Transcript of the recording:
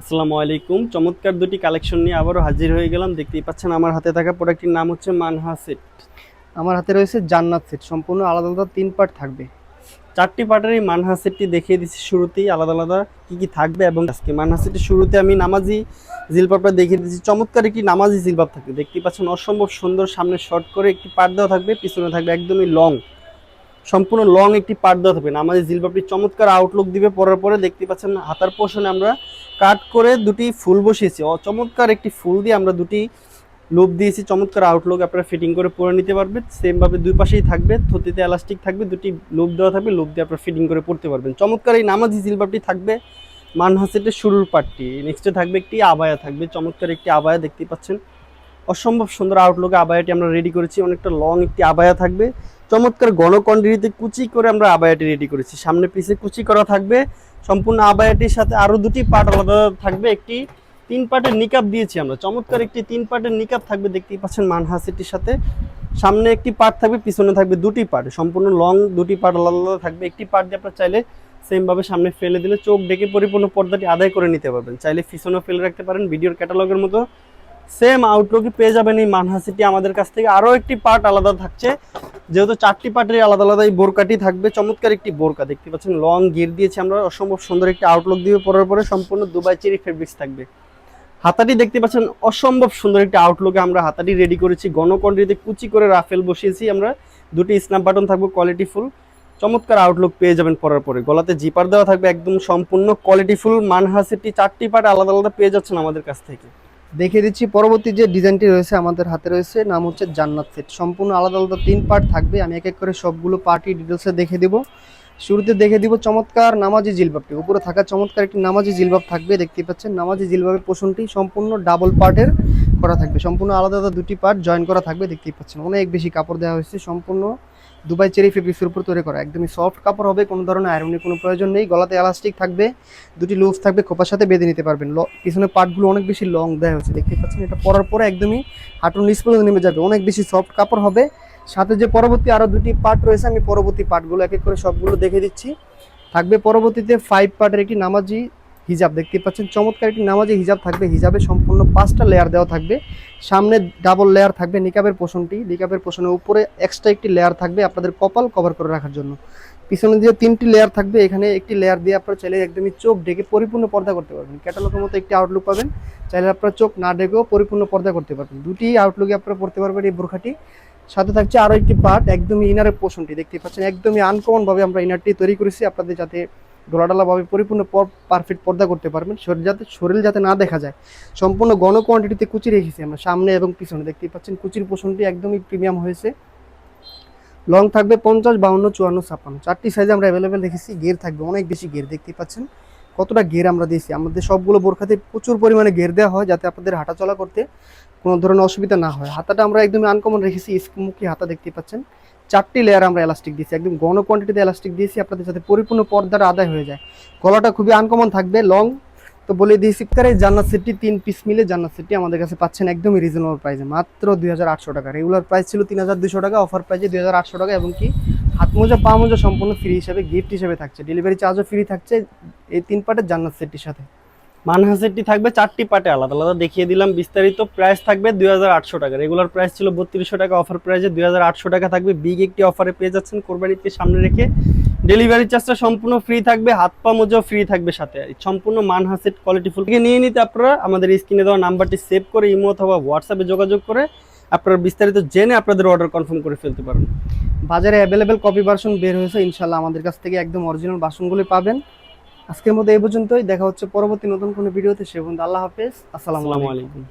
আসসালামু আলাইকুম। চমৎকার দুটি কালেকশন নিয়ে আবারও হাজির হয়ে গেলাম। দেখতেই পাচ্ছেন আমার হাতে থাকা প্রোডাক্টটির নাম হচ্ছে মানহা সেট। আমার হাতে রয়েছে জান্নাত সেট। সম্পূর্ণ আলাদা আলাদা তিন পার্ট থাকবে। চারটি পার্টের এই মানহা সেটটি দেখিয়ে দিচ্ছি শুরুতেই। আলাদা আলাদা কী কী থাকবে এবং আজকে মানহা সেটের শুরুতে আমি নামাজি জিলপাপটা দেখিয়ে দিচ্ছি। চমৎকার একটি নামাজি জিলপাপ থাকবে। দেখতেই পাচ্ছেন অসম্ভব সুন্দর সামনে শর্ট করে একটি পার্ট দেওয়া থাকবে পিছনে থাকবে একদমই লং সম্পূর্ণ লং একটি পার্ট দেওয়া থাকবে নামাজি জিলপাপটি চমৎকার আউটলুক দিবে, পরার পরে দেখতে পাচ্ছেন হাতার পোষণে আমরা কাট করে দুটি ফুল বসিয়েছি। চমৎকার একটি ফুল দিয়ে আমরা দুটি লুপ দিয়েছি। চমৎকার আউটলুক আপনারা ফিটিং করে পরে নিতে পারবেন সেমভাবে দুই পাশেই থাকবে, থতিতে এলাস্টিক থাকবে, দুটি লোভ দেওয়া থাকবে লোভ দিয়ে আপনারা ফিটিং করে পড়তে পারবেন। চমৎকার এই নামাজি জিলবাবটি থাকবে মানহাসেটের শুরুর পার্টটি নেক্সটে থাকবে একটি আবায়া থাকবে। চমৎকার একটি আবায়া দেখতে পাচ্ছেন। অসম্ভব সুন্দর আউটলুকে আবায়াটি আমরা রেডি করেছি। অনেকটা লং একটি আবায়া থাকবে। চমৎকার গণকন্ডিতে কুচি করে আমরা আবায়াটি রেডি করেছি। সামনে পিছে কুচি করা থাকবে। সম্পূর্ণ আবায়াটির সাথে আরও দুটি পার্ট আলাদা থাকবে। একটি তিন পার্টের নিকাপ দিয়েছি আমরা। চমৎকার একটি তিন পার্টের নিকাপ থাকবে। দেখতেই পাচ্ছেন মানহাসিটির সাথে। সামনে একটি পার্ট থাকবে, পিছনে থাকবে দুটি পার্ট সম্পূর্ণ লং দুটি পার্ট আলাদা আলাদা থাকবে। একটি পার্ট দিয়ে আপনার চাইলে সেমভাবে সামনে ফেলে দিলে চোখ ডেকে পরিপূর্ণ পর্দাটি আদায় করে নিতে পারবেন। চাইলে পিছনেও ফেলে রাখতে পারেন। ভিডিওর ক্যাটালগের মতো। সেম আউটলুকই পেয়ে যাবেন এই মানহাসিটি আমাদের কাছ থেকে আরও একটি পার্ট আলাদা থাকছে। যেহেতু চারটি পার্টের আলাদা আলাদা এই বোরকাটি থাকবে। চমৎকার একটি বোরকা। দেখতে পাচ্ছেন লং গির দিয়েছি আমরা। অসম্ভব সুন্দর একটি আউটলুক দিয়ে পরার পরে সম্পূর্ণ দুবাই চেরি ফেব্রিক্স থাকবে। হাতাটি দেখতে পাচ্ছেন, অসম্ভব সুন্দর একটি আউটলুকে আমরা হাতাটি রেডি করেছি। গণকন্ডিতে কুচি করে রাফেল বসিয়েছি আমরা। দুটি স্ন্যাপ বাটন থাকবে কোয়ালিটি ফুল চমৎকার আউটলুক পেয়ে যাবেন পরার পরে। গলাতে জিপার দেওয়া থাকবে, একদম সম্পূর্ণ কোয়ালিটি ফুল মানহাসিটি চারটি পার্ট আলাদা আলাদা পেয়ে যাচ্ছেন আমাদের কাছ থেকে। দেখিয়ে দিচ্ছি, পরবর্তী যে ডিজাইনটি রয়েছে আমাদের হাতে রয়েছে, নাম হচ্ছে জান্নাত সেট। সম্পূর্ণ আলাদা আলাদা তিন পার্ট থাকবে, আমি এক এক করে সবগুলো পার্টি ডিটেলসে দেখে দিব। শুরুতে দেখে দিব চমৎকার নামাজি জিলবাবটি। উপরে থাকা চমৎকার একটি নামাজি জিলবাব থাকবে দেখতে পাচ্ছেন, নামাজি জিলবাবের পোষণটি সম্পূর্ণ ডাবল পার্টের করা থাকবে। সম্পূর্ণ আলাদা আলাদা দুটি পার্ট জয়েন করা থাকবে, দেখতেই পাচ্ছেন, অনেক বেশি কাপড় দেওয়া হয়েছে, সম্পূর্ণ দুবাই চেরি ফেব্রিক্সের উপর তৈরি করা। একদমই সফট কাপড় হবে, কোনো ধরনের আয়রনের কোনো প্রয়োজন নেই। গলাতে এলাস্টিক থাকবে, দুটি লুপস থাকবে, খোপার সাথে বেঁধে নিতে পারবেন। পিছনে পার্টগুলো অনেক বেশি লং দেওয়া হয়েছে, দেখতে পাচ্ছেন? এটা পরার পরে একদমই হাঁটুর নিচ পর্যন্ত নেমে যাবে। অনেক বেশি সফট কাপড় হবে। সাথে যে পরবর্তী আরও দুটি পার্ট রয়েছে, আমি পরবর্তী পার্টগুলো এক এক করে সবগুলো দেখে দিচ্ছি। থাকবে পরবর্তীতে ফাইভ পার্টের একটি নামাজি হিজাব। দেখতে পাচ্ছেন, চমৎকার একটি নামাজি হিজাব থাকবে। হিজাবে সম্পূর্ণ পাঁচটা লেয়ার দেওয়া থাকবে। সামনে ডাবল লেয়ার থাকবে নিকাবের পোষণটি। নিকাবের পোষণের উপরে এক্সট্রা একটি লেয়ার থাকবে আপনাদের কপাল কভার করে রাখার জন্য। পিছনে দিয়ে তিনটি লেয়ার থাকবে। এখানে একটি লেয়ার দিয়ে আপনারা চাইলে একদমই চোখ ডেকে পরিপূর্ণ পর্দা করতে পারবেন। ক্যাটালগের মতো একটি আউটলুক পাবেন। চাইলে আপনারা চোখ না ডেকেও পরিপূর্ণ পর্দা করতে পারবেন। দুটি আউটলুকে আপনারা পড়তে পারবেন এই বোরখাটি। সাথে থাকছে আরও একটি পার্ট একদমই ইনারের পোষণটি। দেখতে পাচ্ছেন, একদমই আনকমনভাবে আমরা ইনারটি তৈরি করেছি। আপনাদের যাতে ডলাডালাভাবে পরিপূর্ণ পারফেক্ট পর্দা করতে পারবেন। শরীর যাতে শরীর যাতে না দেখা যায়। সম্পূর্ণ গণ কোয়ান্টিটিতে কুচি রেখেছি আমরা, সামনে এবং পিছনে। দেখতেই পাচ্ছেন কুচির পোষণটি একদমই প্রিমিয়াম হয়েছে। লং থাকবে পঞ্চাশ, বাউন্ন, চুয়ান্ন, ছাপ্পান্ন। চারটি সাইজ আমরা অ্যাভেলেবেল রেখেছি গের থাকবে অনেক বেশি গের দেখতেই পাচ্ছেন। কতটা গের আমরা দিয়েছি? আমাদের সবগুলো বোরখাতে প্রচুর পরিমাণে গের দেওয়া হয় যাতে আপনাদের হাঁটাচলা করতে কোনো ধরনের অসুবিধা না হয়। হাতাটা আমরা একদমই আনকমন রেখেছি স্মুকি হাতা দেখতে পাচ্ছেন। চারটি লেয়ার আমরা এলাস্টিক দিয়েছি, একদম ঘন কোয়ান্টিটিতে এলাস্টিক দিয়েছি, আপনাদের যাতে পরিপূর্ণ পর্দাটা আদায় হয়ে যায়। গলাটা খুবই আনকমন থাকবে লং তো বলে দিয়েছি এই জান্নাত সেটটি তিন পিস মিলে জান্নাত সেটটি আমাদের কাছে পাচ্ছেন একদমই রিজনেবল প্রাইসে মাত্র দুই হাজার আটশো টাকা। রেগুলার প্রাইস ছিল তিন টাকা অফার প্রাইসে দুই হাজার আটশো টাকা, এবং কি হাত মোজা, পা মোজা সম্পূর্ণ ফ্রি হিসাবে গিফট হিসেবে থাকছে। ডেলিভারি চার্জও ফ্রি থাকছে এই তিন পার্টের জান্নাত সেটটির সাথে। মানহাসেটটি থাকবে চারটি পার্টে আলাদা আলাদা, দেখিয়ে দিলাম বিস্তারিত। প্রাইস থাকবে দুই হাজার আটশো টাকা। রেগুলার প্রাইস ছিল বত্রিশশো টাকা অফার প্রাইসে দুই হাজার আটশো টাকা থাকবে। বিগ একটি অফারে পেয়ে যাচ্ছেন কোরবানিতে সামনে রেখে। ডেলিভারি চার্জটা সম্পূর্ণ ফ্রি থাকবে, হাত পা মোজাও ফ্রি থাকবে সাথে। সম্পূর্ণ মানহাসেট কোয়ালিটি ফুল নিয়ে নিতে আপনারা আমাদের স্ক্রিনে দেওয়া নাম্বারটি সেভ করে ইমো অথবা হোয়াটসঅ্যাপে যোগাযোগ করে আপনারা বিস্তারিত জেনে আপনাদের অর্ডার কনফার্ম করে ফেলতে পারেন বাজারে অ্যাভেলেবেল কপি ভার্সন বের হয়েছে। ইনশাল্লাহ আমাদের কাছ থেকে একদম অরিজিনাল বাসনগুলি পাবেন। আজকের মধ্যে এই পর্যন্তই। দেখা হচ্ছে পরবর্তী নতুন কোনো ভিডিওতে। সে বন্ধু আল্লাহ হাফেজ। আসসালামু আলাইকুম।